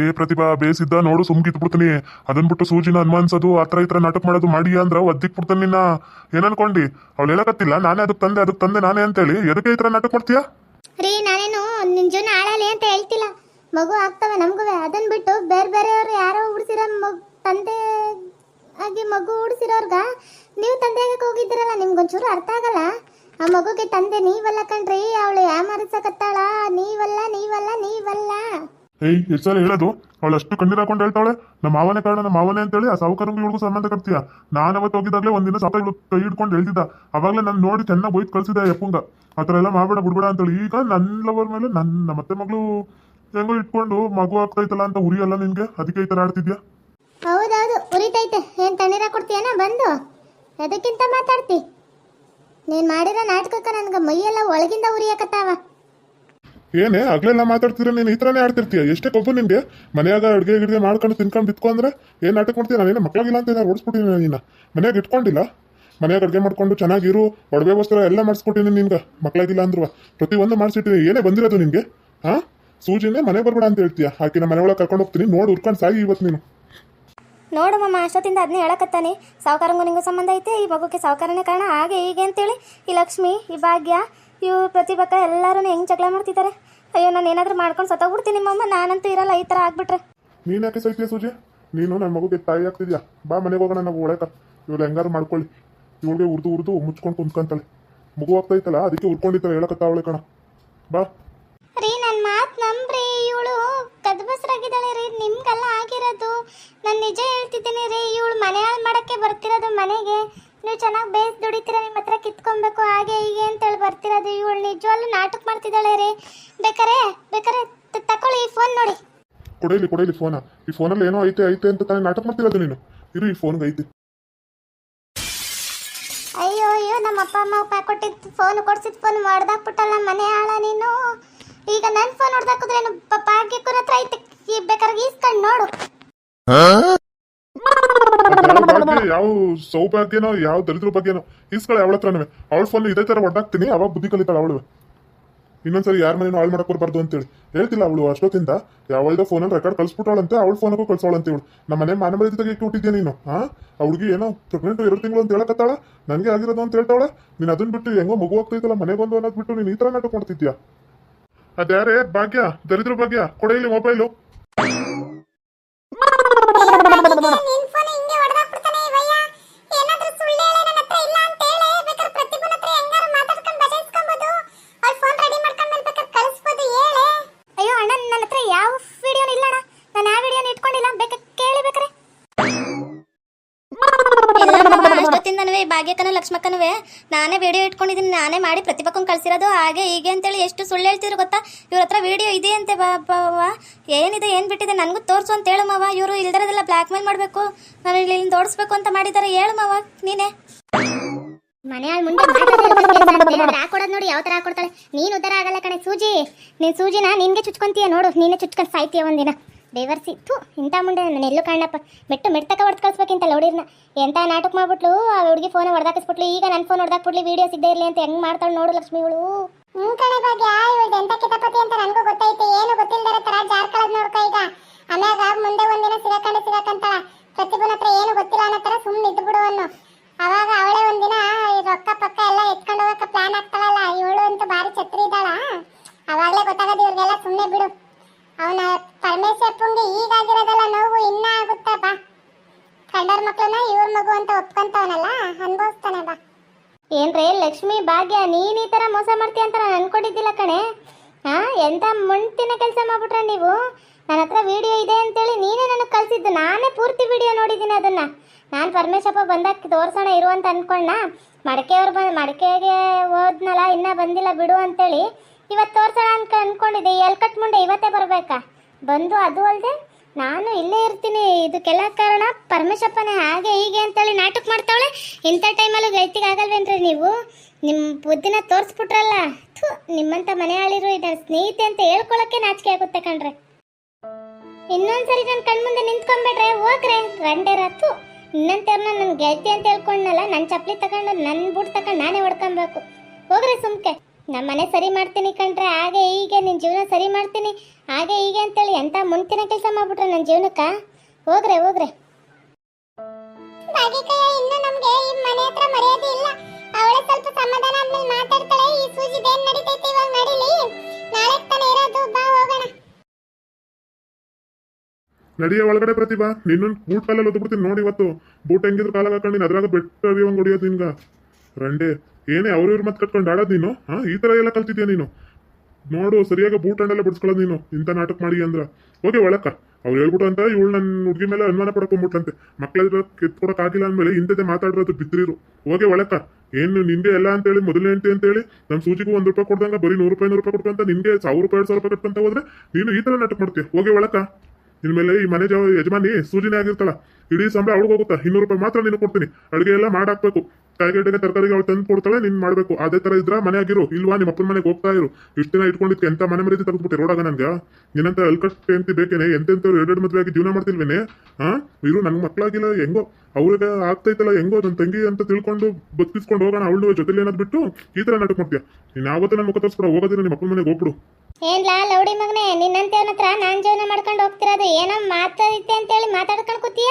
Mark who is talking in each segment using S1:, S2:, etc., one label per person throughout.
S1: ಏ ಪ್ರತಿಭಾ, ಬೇಸಿದ್ದ ನೋಡು ಸುಮ್ ಬಿಡ್ತೀನಿ. ಅದನ್ ಬಿಟ್ಟು ಸೂಜಿನ ಅನುಮಾನಿಸೋದು ಆತರ ಈ ತರ ನಾಟಕ ಮಾಡೋದು ಮಾಡಿ ಅಂದ್ರ ಒದ್ದಿಕ್ ಬಿಡ್ತಾನೆ ನಿನ್ನ. ಏನ್ ಅನ್ಕೊಂಡಿ ಅವಳು ಹೇಳಕತ್ತಿಲ್ಲ, ನಾನೇ ಅದಕ್ಕೆ ತಂದೆ ಅದಕ್ಕೆ ತಂದೆ ನಾನೇ ಅಂತೇಳಿ. ಎದಕ್ಕೆ ಈ ತರ ನಾಟಕ ಮಾಡ್ತೀಯಾ?
S2: ರೀ, ನಾನೇನು ನಿನ್ ಜೀವನ ಅಂತ ಹೇಳ್ತಿಲ್ಲ. ಮಗು ಆಗ್ತವೆ ನಮಗೂ ಅದನ್ ಬಿಟ್ಟು ಬೇರೆ ಬೇರೆಯವ್ರು ಯಾರೋ ಉಡ್ಸಿರೋ ಮಗ, ತಂದೆ ಆಗಿ ಮಗು ಉಡ್ಸಿರೋರ್ಗ, ನೀವು ತಂದೆ ಆಗಕ್ಕೆ ಹೋಗಿದ್ದೀರಲ್ಲ, ನಿಮ್ಗೊಂಚೂರು ಅರ್ಥ ಆಗಲ್ಲ? ಆ ಮಗುಗೆ ತಂದೆ ನೀವಲ್ಲ ಕಣ್ರಿ, ಅವಳು ಯಾಮರಿಸಕತ್ತಾಳ? ನೀವಲ್ಲ ನೀವಲ್ಲ ನೀವಲ್ಲ.
S1: ಏಯ್ ಎಷ್ಟು ಸಲ ಹೇಳೋದು. ಅವಳು ಅಷ್ಟು ಕಣ್ಣೀರ್ ಹಾಕೊಂಡು ಹೇಳ್ತಾಳೆ ನಮ್ಮ ಮಾವನೇ ಕಾರಣ ನಮ್ಮ ಮಾವನೇ ಅಂತೇಳಿ ಆ ಸಾವುಕಾರಂಗಳಿಗೂ ಸಂಬಂಧ ಕಟ್ತೀಯ. ನಾನು ಅವತ್ತು ಹೋಗಿದ್ದಾಗಲೇ ಒಂದಿನ ಇವಳು ಕೈ ಹಿಡ್ಕೊಂಡು ಹೇಳ್ತಿದ್ದ. ಅವಾಗಲೇ ನಾನು ನೋಡಿ ಚೆನ್ನಾಗಿ ಬೈತ್ ಕಳಿಸಿದೆ ಯಪ್ಪಂಗ. ಆ ಥರ ಎಲ್ಲ ಮಾಡಬೇಡ, ಬಿಡ್ಬೇಡ ಅಂತೇಳಿ. ಈಗ ನನ್ನ ಲವರ್ ಮೇಲೆ ನನ್ನ ಮತ್ತೆ ಮಗಳು ಹೆಂಗೋ ಇಟ್ಕೊಂಡು ಮಗು ಆಗ್ತೈತಲ್ಲ ಅಂತ ಉರಿಯಲ್ಲ ನಿನ್ಗೆ? ಅದಕ್ಕೆ ಈ ಥರ ಆಡ್ತಿದ್ಯಾ?
S2: ಹೌದೌದು, ಉರಿತೈತೆ. ಏನ್ ತಣ್ಣೀರ ಕೊಡ್ತೀಯನ ಬಂದು. ಅದಕ್ಕಿಂತ ಮಾತಾಡ್ತಿ? ನೀನ್ ಮಾಡಿರೋ ನಾಟಕಕ್ಕೆ ನನ್ಗೆ ಮೈಯೆಲ್ಲ ಒಳಗಿಂದ ಉರಿಯಕತ್ತಾವ.
S1: ಏನೇ ಆಗ್ಲೆಲ್ಲ ಮಾತಾಡ್ತೀರ ನೀನು ಈ ಥರನೇ ಆಡ್ತಿರ್ತೀಯ? ಎಷ್ಟೇ ಕೊಬ್ಬು ನಿಮಗೆ ಮನೆಯಾಗ ಅಡುಗೆ ಗಿಡ್ಗೆ ಮಾಡ್ಕೊಂಡು ತಿನ್ಕೊಂಡು ಬಿತ್ಕೊ ಏನು ನಾಟಕ ಮಾಡ್ತೀಯ? ನಾನೇನು ಮಕ್ಕಳಿಗಿಲ್ಲ ಅಂತ ಏನಾರು ಓಡಿಸ್ಬಿಟ್ಟಿನಿ ನೀನು ಮನೆಯಾಗ ಇಟ್ಕೊಂಡಿಲ್ಲ? ಮನೆಯಾಗ ಅಡುಗೆ ಮಾಡ್ಕೊಂಡು ಚೆನ್ನಾಗಿರು, ಒಡವೆ ವಸ್ತ್ರ ಎಲ್ಲ ಮಾಡಿಸ್ಕೊಟ್ಟಿನಿ ನಿನ್ಗೆ, ಮಕ್ಕಳಾಗಿಲ್ಲ ಅಂದ್ರು ಪ್ರತಿಯೊಂದು ಮಾಡಿಸಿಟ್ಟಿನಿ ಏನೇ ಬಂದಿರೋದು ನಿಮಗೆ ಹಾಂ ಸೂಜಿನೇ ಮನೆ ಬರ್ಬೇಡ ಅಂತ ಹೇಳ್ತೀಯ. ಆಕಿನ ಮನೆ ಒಳಗೆ ಕರ್ಕೊಂಡು ಹೋಗ್ತೀನಿ. ನೋಡಿ ಉರ್ಕೊಂಡು ಸಾಗಿ ಇವತ್ತು ನೀನು.
S2: ನೋಡು ಮಮ್ಮ ಅಷ್ಟೊತ್ತಿಂದ ಅದನ್ನೇ ಹೇಳಕತ್ತಾನೆ. ಸಾವುಕಾರಂಗೂ ನಿಂಗೂ ಸಂಬಂಧ ಐತೆ, ಈ ಮಗುಗೆ ಸಾವುಕಾರನೇ ಕಾರಣ. ಹಾಗೆ ಹೀಗೆ ಅಂತೇಳಿ ಈ ಲಕ್ಷ್ಮಿ, ಈ ಭಾಗ್ಯ ಇವು ಪ್ರತಿಭಕ್ಕ ಎಲ್ಲರೂ ಹೆಂಗೆ ಜಗಳ ಮಾಡ್ತಿದ್ದಾರೆ ಅಯ್ಯೋ ನಾನು ಏನಾದರೂ ಮಾಡ್ಕೊಂಡು ಸತ್ತೋಗ್ಬಿಡ್ತೀನಿ ನಿಮ್ಮಮ್ಮ. ನಾನಂತೂ ಇರಲ್ಲ ಈ ಥರ ಆಗ್ಬಿಟ್ರೆ.
S1: ನೀನು ಯಾಕೆ ಸೈತೀಯ ಸೂಜಿ? ನೀನು ನನ್ನ ಮಗುಗೆ ತಾಯಿ ಆಗ್ತಿದ್ಯಾ? ಬಾ ಮನೆಗೆ ಹೋಗೋಣ ನಾವು ಒಳಕ ಇವ್ರು ಹೆಂಗಾರು ಮಾಡ್ಕೊಳ್ಳಿ. ಇವಳಿಗೆ ಉರ್ದು ಉರ್ದು ಮುಚ್ಕೊಂಡು ಕುಂತ್ಕೊಂತಾಳೆ. ಮಗು ಆಗ್ತೈತಲ್ಲ ಅದಕ್ಕೆ ಉರ್ಕೊಂಡಿತ್ತಲ್ಲ ಹೇಳಕತ್ತಾವಳೆ ಕಣ. ಬಾ.
S2: ರೀ ನನ್ನ ಮಾತು ನಂಬ್ರಿ. ಇವಳು ಕದ್ಬಸ್ರಾಗಿದ್ದಾಳೆ ರೀ. ನಿಮ್ಗೆಲ್ಲ ಆಗಿರೋದು. ನಾನು ನಿಜ ಹೇಳ್ತಿದ್ದೀನಿ ರೀ ಇವಳು ಮನೆ ಹಾಳು ಮಾಡೋಕ್ಕೆ ಬರ್ತಿರೋದು ಮನೆಗೆ. ನೀವು ಚೆನ್ನಾಗಿ ಬೇಸ್ ದುಡಿತೀರ ನಿಮ್ಮ ಹತ್ರ ಕಿತ್ಕೊಬೇಕು ಹಾಗೆ ಹೀಗೆ ಅಂತೇಳಿ ಬರ್ತಿರೋದು ಇವಳು ನಿಜವಾಗ್ಲೂ ನಾಟಕ ಮಾಡ್ತಿದ್ದಾಳೆ ರೀ. ಬೇಕಾರೆ ಬೇಕಾರೆ ತ- ತಕೊಳ್ಳಿ ಈ ಫೋನ್ ನೋಡಿ.
S1: ಕೊಡೇಲಿ ಕೊಡೇಲಿ ಫೋನ ಈ ಫೋನಲ್ಲಿ ಏನೋ ಐತೆ ಐತೆ ಅಂತ ತಾನೇ ನಾಟಕ ಮಾಡ್ತಿರೋದು ನೀನು. ಇರು ಈ ಫೋನ್ಗೆ ಐತೆ.
S2: ಅಯ್ಯೋ ಅಯ್ಯೋ ನಮ್ಮ ಅಪ್ಪ ಅಮ್ಮ ಅಪ್ಪ ಕೊಟ್ಟಿದ್ದು ಫೋನ್ ಕೊಡ್ಸಿದ್ ಫೋನ್ ಮಾಡ್ದಾಕ್ಬಿಟ್ಟಲ್ಲ ಮನೆ ಆಳ ನೀನು. ಈಗ ನನ್ನ ಫೋನ್ ಹೊಡ್ದಾಕಿದ್ರೆ ಏನು ಭಾಗ್ಯಕ್ಕೂರ ಹತ್ರ ಐತೆ. ಈ ಬೇಕಾದ್ರೆ ಈಸ್ಕೊಂಡು ನೋಡು.
S1: ಯಾವ ಸೌ ಸೌಭಾಗ್ಯನೋ, ಯಾವ ದರಿದ್ರ ಬಗ್ಗೆನೋ ಇಸ್ಕೊಳ್ಳಿ ಅವಳ ಹತ್ರನೂ. ಅವಳ ಫೋನ್ ಇದೇ ತರ ಒಡ್ಡಾಕ್ತೀನಿ, ಅವಾಗ ಬುದ್ಧಿ ಕಲಿತಾಳ ಅವಳು. ಇನ್ನೊಂದ್ಸರಿ ಯಾರ ಮನೇನು ಹಾಳು ಮಾಡಕ್ ಬರ್ಬಾರ್ದು ಅಂತೇಳಿ. ಹೇಳ್ತಿಲ್ಲ ಅವಳು ಅಷ್ಟೊತ್ತಿಂದ, ಯಾವಳ್ದ ಫೋನಲ್ಲಿ ರೆಕಾರ್ಡ್ ಕಳ್ಸ್ಬಿಟ್ಟಾಳಂತೆ, ಅವಳ ಫೋನಕ್ಕೂ ಕಳ್ಸೋಳಂತೆ ಇವಳು. ನಮ್ಮ ಮನೆ ಮಾನ ಮರ್ಯಾದೆ ತೆಗಿಯಕ್ಕೆ ಹುಟ್ಟಿದ್ಯಾ ನೀನು? ಹಾ ಅವಳಿಗೆ ಏನೋ ಪ್ರೆಗ್ನೆಂಟ್ ಎರಡು ತಿಂಗಳು ಅಂತ ಹೇಳಕತ್ತಾಳ? ನನಗೆ ಆಗಿರೋದು ಅಂತ ಹೇಳ್ತಾಳ? ನೀನು ಅದನ್ನ ಬಿಟ್ಟು ಹೆಂಗೋ ಮಗು ಆಗ್ತೈತಲ್ಲ ಬಂದು ಅನ್ನೋದು ಬಿಟ್ಟು ನೀನು ಈ ತರ ನಾಟಕ ಮಾಡ್ತಿದ್ಯಾ? ಅದ್ಯಾರೇ ಭಾಗ್ಯ, ದರಿದ್ರ ಭಾಗ್ಯ ಕೊಡ ಇಲ್ಲಿ ಮೊಬೈಲು
S2: ನಿನ್ ಭಾಗ್ಯಕ್ಕನ ಲಕ್ಷ್ಮಕ್ಕನವೇ, ನಾನೇ ವಿಡಿಯೋ ಇಟ್ಕೊಂಡಿದ್ದೀನಿ, ನಾನೇ ಮಾಡಿ ಪ್ರತಿಭಕ್ಕಂಗೆ ಕಳಿಸಿರೋದು. ಹಾಗೆ ಹೀಗೆ ಅಂತೇಳಿ ಎಷ್ಟು ಸುಳ್ಳು ಹೇಳ್ತಿದ್ರು ಗೊತ್ತಾ? ಇವ್ರ ಹತ್ರ ವಿಡಿಯೋ ಇದೆ ಅಂತೆ ಬಾಬವ್ವ ಏನಿದೆ, ಏನು ಬಿಟ್ಟಿದೆ? ನನಗೂ ತೋರಿಸು ಅಂತ ಹೇಳು ಮಾವ. ಇವರು ಇಲ್ದಿರೋದೆಲ್ಲ ಬ್ಲ್ಯಾಕ್ ಮೇಲ್ ಮಾಡಬೇಕು. ನಾನು ಇಲ್ಲಿ ತೋರಿಸ್ಬೇಕು ಅಂತ ಮಾಡಿದ್ದಾರೆ ಹೇಳು ಮಾವ, ನೀನೇ. ಮನೆ ಮುಂದೆ ನೋಡಿ, ಯಾವ ತರ ಹಾಕೊಡ್ತಾಳೆ ನೀನು ಉದ್ದಾರ ಆಗಲ್ಲ ಕಣೆ, ಸೂಜಿ. ನೀನ್ ಸೂಜಿನ ನಿನ್ಗೆ ಚುಚ್ಕೊಂತೀಯ ನೋಡು. ನೀನೆ ಚುಚ್ಕೊಂಡು ಸಾಯ್ತೀಯ ಒಂದಿನ. ಬೇವರ್ಸಿ ಥೂ ಇಂಥ ಮುಂದೆ ನಾನು ಎಲ್ಲೂ ಕಾಣಪ್ಪ. ಮೆಟ್ಟು ಮೆಟ್ಟಕ ಹೊಡೆದು ಕಳ್ಸ್ಬೇಕಿಂತ ಲೌಡಿರ್ನ ಎಂತ ನಾಟಕ ಮಾಡ್ಬಿಟ್ಲು? ಆ ಹುಡುಗಿ ಫೋನ್ ಹೊಡೆದಾಕಿಸ್ಬಿಟ್ಲು. ಈಗ ನನ್ನ ಫೋನ್ ಹೊಡೆದಾಕ್ಬಿಡ್ಲಿ ವೀಡಿಯೋಸ್ ಇದ್ದೇ ಇರಲಿ ಅಂತ ಹೆಂಗ್ ಮಾಡ್ತಾಳೆ ನೋಡು ಲಕ್ಷ್ಮಿಗಳು ಹು ಕಣೆ ಭಾಗ್ಯ ಇವಳು ಎಂತ ಕಿತಪತಿ ಅಂತ ನನಗೂ ಗೊತ್ತೈತೆ, ಏನು ಗೊತ್ತಿಲ್ದರ ತರ ಜಾರ್ಕಳದ್ ನೋಡ್ಕ ಈಗ ಆಮ್ಯಾಗ ಮುಂದೆ ಒಂದಿನ ಸಿಗಕಂಡು ಸಿಗಕಂತಾಳ ಪ್ರತಿಭನ ಹತ್ರ ಏನು ಗೊತ್ತಿಲ್ಲ ಅನ್ನೋ ತರ ಸುಮ್ಮನೆ ಇದ್ದು ಬಿಡು ಅನ್ನು ಅವಾಗ ಅವಳೇ ಒಂದಿನ ಈ ರೊಕ್ಕ ಪಕ್ಕ ಎಲ್ಲ ಎತ್ಕೊಂಡು ಹೋಗಕ್ಕೆ ಪ್ಲಾನ್ ಆಗ್ತಾಳಲ್ಲ ಇವಳು ಅಂತೂ ಭಾರಿ ಛತ್ರಿ ಇದ್ದಾಳ ಅವಾಗಲೇ ಗೊತ್ತಾಗದು ಇವ್ರಿಗೆಲ್ಲ ಸುಮ್ಮನೆ ಬಿಡು ಅವನ ಪರಮೇಶ್ವರಪ್ಪಂಗೆ ಈಗಾಗಿರೋದಲ್ಲ ನೋವು ಇನ್ನ ಆಗುತ್ತಾ ಬಾ. ಕಂಡರ್ ಮಕ್ಕಳನ್ನ ಇವ್ರ ಮಗು ಅಂತ ಒಪ್ಕೊಂತವನಲ್ಲ, ಅನ್ಭವಿಸ್ತಾನೆ ಬಾ. ಏನ್ರೇ, ಲಕ್ಷ್ಮಿ ಭಾಗ್ಯ, ನೀನ್ ಈ ತರ ಮೋಸ ಮಾಡ್ತೀಯ ಅಂತ ನಾನು ಅನ್ಕೊಂಡಿದ್ದಿಲ್ಲ ಕಣೆ. ಹಾ, ಎಂತ ಮುಂಟಿನ ಕೆಲಸ ಮಾಡ್ಬಿಟ್ರ ನೀವು? ನನ್ನ ಹತ್ರ ವಿಡಿಯೋ ಇದೆ ಅಂತೇಳಿ ನೀನೇ ನನಗೆ ಕಳ್ಸಿದ್ದು. ನಾನೇ ಪೂರ್ತಿ ವಿಡಿಯೋ ನೋಡಿದ್ದೀನಿ ಅದನ್ನ. ನಾನು ಪರಮೇಶಪ್ಪ ಬಂದಾಗ ತೋರ್ಸೋಣ, ಇರು ಅಂತ ಅನ್ಕೊಂಡ ಮಡಕೆಯವ್ರು ಬಂದು ಮಡಕೆಗೆ ಹೋದ್ನಲ್ಲ, ಇನ್ನೂ ಬಂದಿಲ್ಲ ಬಿಡು ಅಂತೇಳಿ ಇವತ್ತು ತೋರ್ಸೋಣ ಅಂತ ಅನ್ಕೊಂಡಿದ್ದೆ. ಎಲ್ ಕಟ್ ಮುಂಡೆ ಇವತ್ತೇ ಬರಬೇಕಾ? ಬಂದು ಅದು ಅಲ್ಲದೆ ನಾನು ಇಲ್ಲೇ ಇರ್ತೀನಿ. ಇದಕ್ಕೆಲ್ಲ ಕಾರಣ ಪರಮೇಶಪ್ಪನೇ ಹಾಗೆ ಹೀಗೆ ಅಂತೇಳಿ ನಾಟಕ ಮಾಡ್ತಾವಳೆ. ಇಂಥ ಟೈಮಲ್ಲೂ ಗೆಳತಿಗೆ ಆಗಲ್ವೇನ್ರಿ ನೀವು? ನಿಮ್ಮ ಬುದ್ಧಿನ ತೋರಿಸ್ಬಿಟ್ರಲ್ಲ. ಥು, ನಿಮ್ಮಂಥ ಮನೆ ಆಳಿರು ನನ್ನ ಸ್ನೇಹಿತೆ ಅಂತ ಹೇಳ್ಕೊಳಕ್ಕೆ ನಾಚಿಕೆ ಆಗುತ್ತೆ ಕಣ್ರೆ. ಇನ್ನೊಂದ್ಸರಿ ನನ್ನ ಕಣ್ಮುಂದೆ ನಿಂತ್ಕೊಂಬೇಡ್ರೆ ಹೋಗ್ರೆ. ರಂಡೆ ಥೂ ಇನ್ನಂತವ್ರನ್ನ ನನ್ನ ಗೆಳತಿ ಅಂತ ಹೇಳ್ಕೊಂಡ್ನಲ್ಲ ನನ್ನ ಚಪ್ಪಲಿ ತಗೊಂಡು ನನ್ನ ಬುಟ್ ತಗೊಂಡು ನಾನೇ ಹೊಡ್ಕೊಬೇಕು. ಹೋಗ್ರಿ ಸುಮ್ಕೆ.
S3: ನಮ್ಮ ಮನೆ ಸರಿ ಮಾಡ್ತೀನಿ ಕಂಡ್ರೆ ಹಾಗೆ ಹೀಗೆ ನಿನ್ನ ಜೀವನ ಸರಿ ಮಾಡ್ತೀನಿ ಹಾಗೆ ಹೀಗೆ ಅಂತೇಳಿ ಎಂತ ಮುಂತಿನ ಕೆಲಸ ಮಾಡ್ಬಿಟ್ರೆ ನನ್ನ ಜೀವನಕ್ಕ? ಹೋಗ್ರೆ ಹೋಗ್ರೆ.
S2: ಇನ್ನು ನಮ್ಗೆ ಈ ಮನೆ ಮರ್ಯಾದೆ ಇಲ್ಲ. ಅವಳೆ ಸ್ವಲ್ಪ ಸಮಾಧಾನ ಆದ್ಮೇಲೆ ಮಾತಾಡ್ತಾಳೆ ಈ ಸೂಜಿದ ಏನ್ ನಡೀತೈತೆ ಇವಾಗ ನಡೀಲಿ. ನಾಳೆ ತಾನೇ ಇರೋದು ಬಾ ಹೋಗೋಣ.
S1: ನಡಿಯ ಒಳಗಡೆ ಪ್ರತಿಭಾ ನಿನ್ನೊಂದು ಬೂಟ್ ಕಾಲಲ್ಲಿ ಒದ್ಬಿಡ್ತೀನಿ ನೋಡಿ ಇವತ್ತು. ಬೂಟ್ ಹೆಂಗಿದ್ರು ಕಾಲಾಗ ಹಾಕೊಂಡು ಅದ್ರಾಗ ಬೆಟ್ಟ ಹೊಡಿಯೋದು ನಿನ್ಗ. ರಂಡೆ, ಏನೇ ಅವ್ರ ಮತ್ತೆ ಕಟ್ಕೊಂಡು ಆಡೋದು ನೀನು? ಹಾ, ಈ ತರ ಎಲ್ಲ ಕಲ್ತಿದ್ಯಾ ನೀನು? ನೋಡು, ಸರಿಯಾಗಿ ಬೂಟ್ ಹಣ್ಣೆಲ್ಲ ಬಿಡಿಸ್ಕೊಳ್ಳೋದು ನೀನು, ಇಂಥ ನಾಟಕ ಮಾಡಿ ಅಂದ್ರ. ಓಕೆ ಒಳಕ್ಕ. ಅವ್ರು ಹೇಳ್ಬಿಟ್ಟು ಅಂತ ಇವಳು ನನ್ನ ಹುಡುಗಿ ಮೇಲೆ ಅನುಮಾನ ಪಡ್ಕೊಂಬಿಟ್ಲಂತೆ ಮಕ್ಳ ಕೆತ್ಕೊಡಕ್ ಆಗಿಲ್ಲ ಅಂದ್ಮೇಲೆ ಇಂಥದ್ದೇ ಮಾತಾಡಿರೋದು ಬಿದ್ದಿರು ಓಕೆ ಒಳಕ್ಕ. ಏನು ನಿಂದೆ ಎಲ್ಲ ಅಂತೇಳಿ, ಮೊದಲನೇ ಅಂತ ಅಂತೇಳಿ ನಮ್ಮ ಸೂಜಿಗೂ ಒಂದ್ ರೂಪಾಯಿ ಕೊಡ್ದಂಗ ಬರೀ ನೂರು ರೂಪಾಯಿ ನೂರು ರೂಪಾಯಿ ಕೊಡ್ಕೊಂತ ನಿಮಗೆ ಸಾವಿರ ರೂಪಾಯಿ, ಎರಡು ಸಾವಿರ ರೂಪಾಯಿ ಕಟ್ಕೊಂತ ಹೋದ್ರೆ ನೀನು ಈ ತರ ನಾಟಕ ಮಾಡ್ತೀಯ? ಹೋಗಿ ಒಳಕ ಮೇಲೆ ಈ ಮನೆ ಯಜಮಾನಿ ಸೂಜಿನೇ ಆಗಿರ್ತಾಳ. ಇಡೀ ಸಂಬಳ ಅವಳಿಗೆ ಹೋಗುತ್ತಾ? ಇನ್ನೂರು ರೂಪಾಯಿ ಮಾತ್ರ ನೀನು ಕೊಡ್ತೀನಿ. ಅಡುಗೆ ಎಲ್ಲ ಮಾಡಾಕ್ಬೇಕು. ಕಾಯಿಗಡ್ಡೆಗೆ ತರಕಾರಿಗೆ ಅವಳು ತಂದು ಕೊಡ್ತಾಳೆ, ನೀನ್ ಮಾಡ್ಬೇಕು. ಅದೇ ತರ ಇದ್ರ ಮನೆ ಆಗಿರು. ಇಲ್ವಾ, ನಿಮ್ಮ ಅಪ್ಪನ ಮನೆಗೆ ಹೋಗ್ತಾ ಇರು. ಇಷ್ಟ ದಿನ ಇಟ್ಕೊಂಡಿದ್ಕೆ ಎಂತ ಮನೆ ಮರ್ಯಾದೆ ತೆಗೆದ್ಬಿಟ್ಟೆ ರೋಡಾಗ ನನ್ಗೆ? ನಿನ್ನಂತ ಅಲ್ಕಷ್ಟು ಅಂತ ಬೇಕೇನೆ? ಎಂತೆಂತವ್ರು ಎರಡೆರಡು ಮದುವೆ ಆಗಿ ಜೀವನ ಮಾಡ್ತಿಲ್ವೇನೆ? ಹಾ ಇರು, ನನ್ ಮಕ್ಳಾಗಿಲ್ಲ, ಹೆಂಗೋ? ಅವ್ರಿಗೆ ಆಗ್ತೈತಲ್ಲ, ಹೆಂಗೋ? ನನ್ನ ತಂಗಿ ಅಂತ ತಿಳ್ಕೊಂಡು ಬದುಕಿಸ್ಕೊಂಡು ಹೋಗೋಣ, ಅವಳು ಜೊತೆಲಿ ಏನಾದ್ ಬಿಟ್ಟು ಈ ತರ ನಾಟಕ ಮಾಡ್ತೀಯ? ನೀನ್ ಯಾವತ್ತೂ ನನ್ನ ಮುಖ ತೋರಿಸ್ಬಿಡ ಹೋಗೋದಿಲ್ಲ ನಿಮ್ಮ ಅಪ್ಪನ ಮನೆಗೆ ಹೋಗ್ಬಿಡು.
S2: ಏನ್ಲಾ ಲೌಡಿ ಮಗನೇ ನಿನ್ನಂತೇವನ ಹತ್ರ ನಾನ್ ಜೀವನ ಮಾಡ್ಕೊಂಡು ಹೋಗ್ತಿರೋದು ಏನೋ ಮಾತಾಡಿದ್ದೆ ಅಂತೇಳಿ ಮಾತಾಡ್ಕೊಂಡು ಕೂತೀಯ?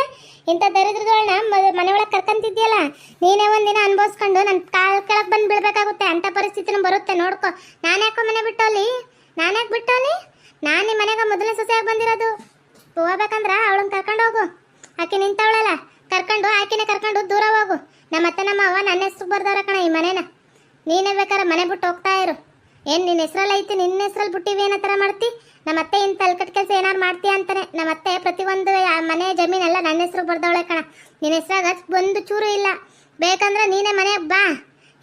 S2: ಇಂಥ ದರಿದ್ರಗಳನ್ನ ಮನೆ ಒಳಗೆ ಕರ್ಕಂತಿದ್ಯಲ್ಲ? ನೀನೇ ಒಂದಿನ ಅನುಭವಿಸ್ಕೊಂಡು ನನ್ನ ಕಾಲ್ ಕೆಳಗೆ ಬಂದು ಬಿಡ್ಬೇಕಾಗುತ್ತೆ ಅಂತ ಪರಿಸ್ಥಿತಿನೂ ಬರುತ್ತೆ, ನೋಡ್ಕೊ. ನಾನು ಯಾಕೋ ಮನೆ ಬಿಟ್ಟೋಲಿ? ನಾನು ಯಾಕೆ ಬಿಟ್ಟೋಲಿ? ನಾನು ನಿಮ್ಮ ಮನೆಗೆ ಮೊದಲನೇ ಸೊಸೆಯಾಗಿ ಬಂದಿರೋದು. ಹೋಗ್ಬೇಕಂದ್ರೆ ಅವಳನ್ನ ಕರ್ಕೊಂಡು ಹೋಗು. ಆಕೆ ನಿಂತವಳಲ್ಲ. ಕರ್ಕೊಂಡು ಆಕೆನೇ ಕರ್ಕೊಂಡು ದೂರ ಹೋಗು. ನಮ್ಮ ಅತ್ತೆ ನಮ್ಮ ಅವ್ವ ನನ್ನ ಹೆಸರು ಬರ್ದವ್ರ ಕಣ ಈ ಮನೇನ. ನೀನೇ ಬೇಕಾದ್ರೆ ಮನೆ ಬಿಟ್ಟು ಹೋಗ್ತಾ ಇರು. ಏನ್ ನಿನ್ನ ಹೆಸ್ರಲ್ಲಿ ಐತಿ ನಿನ್ನ ಹೆಸ್ರಲ್ಲಿ ಬಿಟ್ಟಿವಿ ಏನೋ ಥರ ಮಾಡ್ತಿ? ನಮ್ಮ ಅತ್ತೆ ಇಂಥ ಅಲ್ಕಟ್ ಕೆಲಸ ಏನಾರು ಮಾಡ್ತೀಯ ಅಂತಾನೆ. ನಮ್ಮ ಅತ್ತೆ ಪ್ರತಿಯೊಂದು ಮನೆ ಜಮೀನೆಲ್ಲ ನನ್ನ ಹೆಸ್ರು ಬರ್ದವಳೆ ಕಣ. ನಿನ್ನ ಹೆಸ್ರಾಗ ಒಂದು ಚೂರು ಇಲ್ಲ. ಬೇಕಂದ್ರೆ ನೀನೇ ಮನೆಗೆ ಬಾ.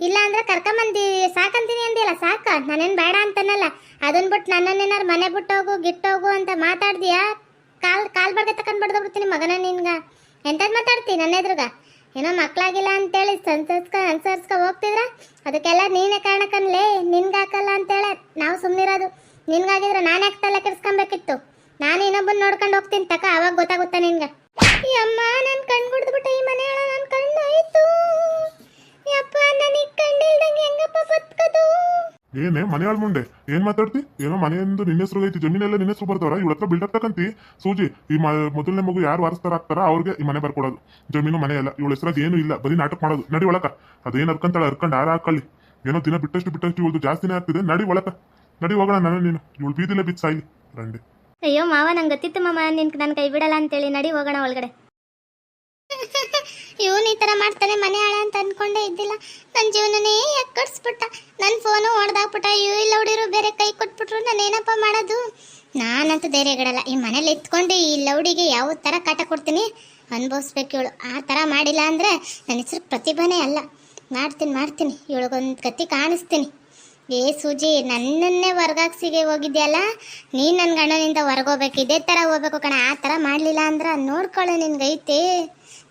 S2: ಇಲ್ಲ ಅಂದ್ರೆ ಕರ್ಕೊಂಬಂದಿ, ಸಾಕಂತೀನಿ ಅಂದಿಲ್ಲ ಸಾಕ. ನಾನೇನು ಬೇಡ ಅಂತನಲ್ಲ. ಅದನ್ನ ಬಿಟ್ಟು ನನ್ನನ್ನೇನಾರು ಮನೆ ಬಿಟ್ಟೋಗು, ಗಿಟ್ಟೋಗು ಅಂತ ಮಾತಾಡ್ದಿಯಾ? ಕಾಲ್ ಕಾಲ್ ಬಡ್ದೆ ತಕೊಂಡ್ ಬಿಡ್ತೀನಿ ಮಗನ ನಿನ್ಗ. ಎಂತದ್ ಮಾತಾಡ್ತಿ ನನ್ನ ಎದುರುಗ? ಏನೋ ಮಕ್ಕಳಾಗಿಲ್ಲ ಅಂತೇಳಿ ಸಂಸರ್ಸ್ಕ ಅನ್ಸರ್ಸ್ಕ ಹೋಗ್ತಿದ್ರ? ಅದಕ್ಕೆಲ್ಲ ನೀನೇ ಕಾರಣಕ್ಕನ್ಲೇ, ನಿನ್ಗಾಕಲ್ಲ ಅಂತೇಳೆ ನಾವು ಸುಮ್ಮನಿರೋದು ನಿನ್ಗಾಗಿದ್ರೆ ನಾನು ಯಾಕೆ ತಲೆ ಕೆಡ್ಸ್ಕೊಬೇಕಿತ್ತು? ನಾನು ಇನ್ನೊಬ್ಬನ ನೋಡ್ಕೊಂಡು ಹೋಗ್ತೀನಿ ತಕ, ಅವಾಗ ಗೊತ್ತಾಗುತ್ತಾ ನಿನ್ಗೆ? ಅಮ್ಮ ನನ್ನ ಕಣ್ಣು ಬಿಟ್ಟ ಈ ಮನೆ ಕಣ್ಣು ಆಯ್ತು ಯಪ್ಪ ನನಗೆ ಕಣ್ಣಿಲ್ದಂಗೆ ಹೆಂಗಪ್ಪ ಬದುಕದು?
S1: ಏನೇ, ಮನೆ ಆಳ್ ಮುಂಡೆ. ಏನ್ ಮಾತಾಡ್ತಿ? ಏನೋ ಮನೆಯಿಂದ ನಿನ್ನ ಹೆಸರು ಐತಿ, ಜಮೀನೆಲ್ಲ ನಿನ್ನ ಹೆಸರು ಬರ್ತಾರ ಇವಳ ಹತ್ರ ಬಿಲ್ಡಪ್ ತಕಂತಿ ಸೂಜಿ, ಈ ಮೊದಲನೇ ಮಗು ಯಾರು ವಾರಸ್ತಾರ ಆಗ್ತಾರ? ಅವ್ರಿಗೆ ಈ ಮನೆ ಬರ್ಕೊಡೋದು. ಜಮೀನು ಮನೆ ಎಲ್ಲ. ಇವಳ ಹೆಸರಾಗ ಏನು ಇಲ್ಲ. ಬರೀ ನಾಟಕ ಮಾಡೋದು. ನಡಿ ಒಳಕ. ಅದೇನ್ ಅರ್ಕಂತಾಳ? ಅರ್ಕಂಡ್ ಯಾರು ಏನೋ ದಿನ ಬಿಟ್ಟಷ್ಟು ಬಿಟ್ಟಷ್ಟು ಇವಳು ಜಾಸ್ತಿನೇ ಆಗ್ತಿದೆ. ನಡಿ ಒಳಕ. ನಡಿ ಹೋಗೋಣ ನಾನು ನೀನು. ಇವಳು ಬೀದಿಲೆ ಬಿತ್ಸಾಯಿ ಸಾಯ್ಲಿ. ರಂಡಿ.
S3: ಅಯ್ಯೋ ಮಾವ, ನಂಗೆ ಗೊತ್ತಿತ್ತು ಮಾಮ ನಿನ್ ನನ್ನ ಕೈ ಬಿಡಲ್ಲ ಅಂತೇಳಿ. ನಡಿ ಹೋಗೋಣ ಒಳಗಡೆ.
S2: ಇವನು ಈ ಥರ ಮಾಡ್ತಾನೆ, ಮನೆ ಹಾಳ ಅಂತ ಅನ್ಕೊಂಡೇ ಇದ್ದಿಲ್ಲ. ನನ್ನ ಜೀವನನೇ ಎಕ್ಕಡ್ಸ್ಬಿಟ್ಟ. ನನ್ನ ಫೋನು ಹೊಡೆದಾಕ್ಬಿಟ್ಟ ಇವು ಇಲ್ಲ ಹುಡಿರು ಬೇರೆ ಕೈ ಕೊಟ್ಬಿಟ್ರು. ನಾನು ಏನಪ್ಪ ಮಾಡೋದು? ನಾನಂತೂ ಧೈರ್ಯಗಿಡಲ್ಲ ಈ ಮನೇಲಿ ಎತ್ಕೊಂಡು ಈ ಲೌಡಿಗೆ ಯಾವ ಥರ ಕಾಟ ಕೊಡ್ತೀನಿ? ಅನುಭವಿಸ್ಬೇಕು ಇವಳು. ಆ ಥರ ಮಾಡಿಲ್ಲ ಅಂದರೆ ನನ್ನ ಹೆಸರು ಪ್ರತಿಭೆನೇ ಅಲ್ಲ. ಮಾಡ್ತೀನಿ ಮಾಡ್ತೀನಿ. ಇವಳಿಗೊಂದು ಗತಿ ಕಾಣಿಸ್ತೀನಿ. ಏ ಸೂಜಿ, ನನ್ನನ್ನೇ ಹೊರ್ಗಾಕ್ಸಿಗೆ ಹೋಗಿದ್ಯಲ್ಲ? ನೀನು ನನ್ನ ಗಂಡನಿಂದ ಹೊರಗೋಗ್ಬೇಕು ಇದೇ ಥರ ಹೋಗ್ಬೇಕು ಕಣ. ಆ ಥರ ಮಾಡಲಿಲ್ಲ ಅಂದ್ರೆ ನೋಡ್ಕೊಳ್ಳೆ ನಿನ್ಗೈತೆ